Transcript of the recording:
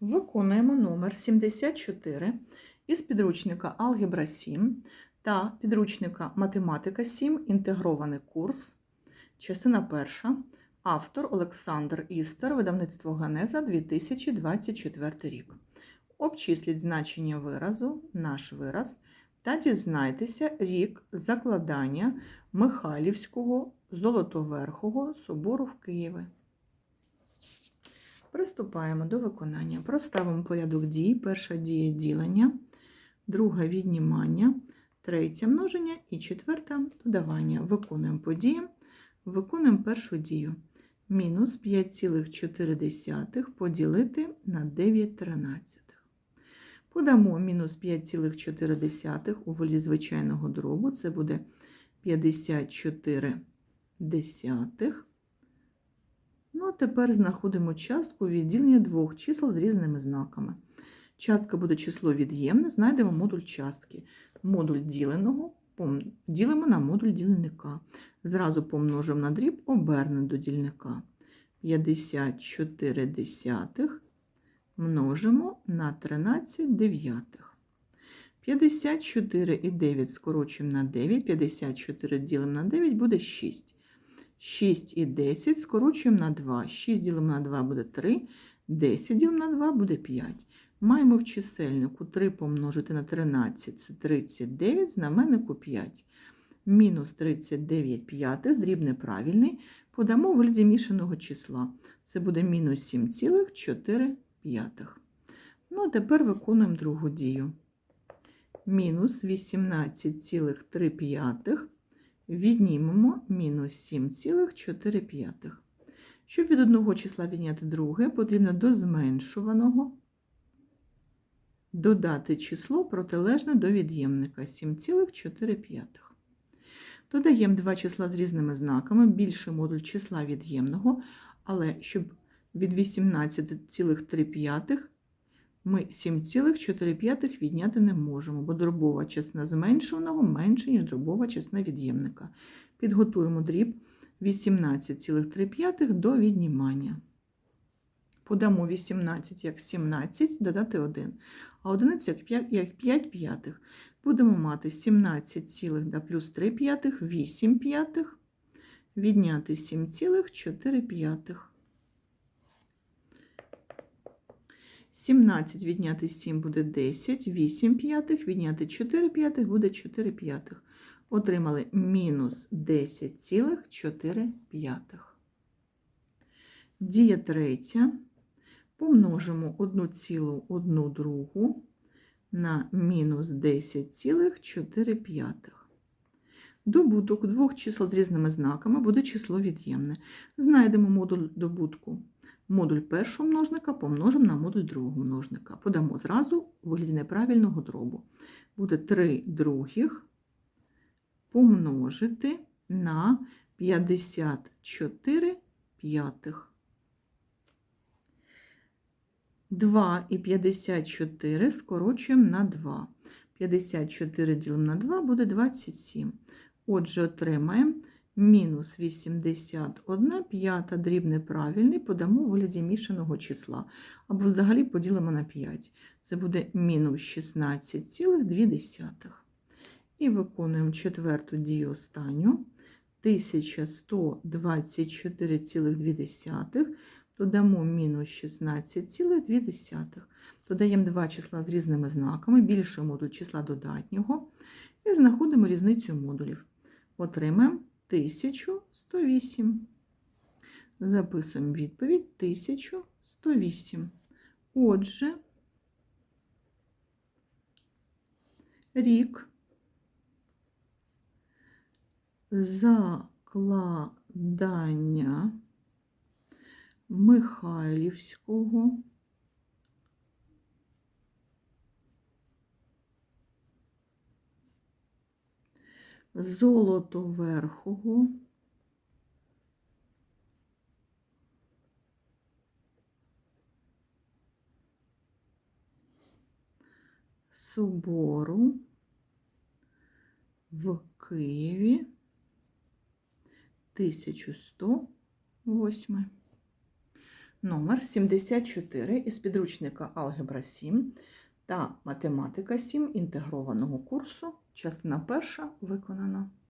Виконуємо номер 74 із підручника Алгебра 7 та підручника Математика 7. Інтегрований курс. Частина перша. Автор Олександр Істер, видавництво Ганеза 2024 рік. Обчисліть значення виразу, наш вираз, та дізнайтеся рік закладання Михайлівського Золотоверхого собору в Києві. Приступаємо до виконання. Проставимо порядок дій. Перша дія ділення, друга віднімання, третє множення і четверта додавання. Виконуємо події. Виконуємо першу дію. Мінус 5,4 поділити на 9 тринадцятих. Подамо мінус 5,4 у волі звичайного дробу. Це буде 54 десятих. Ну, а тепер знаходимо частку відділення двох чисел з різними знаками. Частка буде число від'ємне, знайдемо модуль частки. Модуль діленого ділимо на модуль дільника. Зразу помножимо на дріб, обернемо до дільника. 54 десятих множимо на 13 дев'ятих. 54 і 9 скорочуємо на 9, 54 ділимо на 9 буде 6. 6 і 10 скорочуємо на 2. 6 ділимо на 2 буде 3, 10 ділимо на 2 буде 5. Маємо в чисельнику 3 помножити на 13 це 39, знаменнику 5. Мінус 39 п'ятих, дріб неправильний, подамо в вигляді мішаного числа. Це буде мінус 7,4 п'ятих. Ну, а тепер виконуємо другу дію. Мінус 18,3 п'ятих віднімемо мінус 7,4. Щоб від одного числа відняти друге, потрібно до зменшуваного додати число протилежне до від'ємника 7,4. Додаємо два числа з різними знаками, більший модуль числа від'ємного, але щоб від 18,3 ми 7,4 відняти не можемо, бо дробова частина зменшуваного менше, ніж дробова частина від'ємника. Підготуємо дріб 18,3 до віднімання. Подамо 18 як 17, додати 1, а 11 як 5 п'ятих. Будемо мати 17 цілих да плюс 3 п'ятих, 8 п'ятих, відняти 7,4 п'ятих. 17 відняти 7 буде 10, 8 п'ятих, відняти 4 п'ятих буде 4 п'ятих. Отримали мінус 10,4 п'ятих. Дія третя. Помножимо 1,1 другу на мінус 10,4 п'ятих. Добуток двох чисел з різними знаками буде число від'ємне. Знайдемо модуль добутку. Модуль першого множника помножимо на модуль другого множника. Подамо зразу у вигляді неправильного дробу. Буде 3 других помножити на 54 п'ятих. 2 і 54 скорочуємо на 2. 54 ділимо на 2 буде 27. Отже, отримаємо мінус 81 п'ята дріб неправильний, подамо у вигляді мішаного числа. Або взагалі поділимо на 5. Це буде мінус 16,2. І виконуємо четверту дію останню. 1124,2. Додамо мінус 16,2. Додаємо два числа з різними знаками, більше модуль числа додатнього. І знаходимо різницю модулів. Отримаємо 1108. Записуємо відповідь 1108. Отже, рік закладання Михайлівського Золотоверхого собору в Києві 1108. номер 74 із підручника Алгебра 7 та Математика 7 інтегрованого курсу. Частина перша виконана.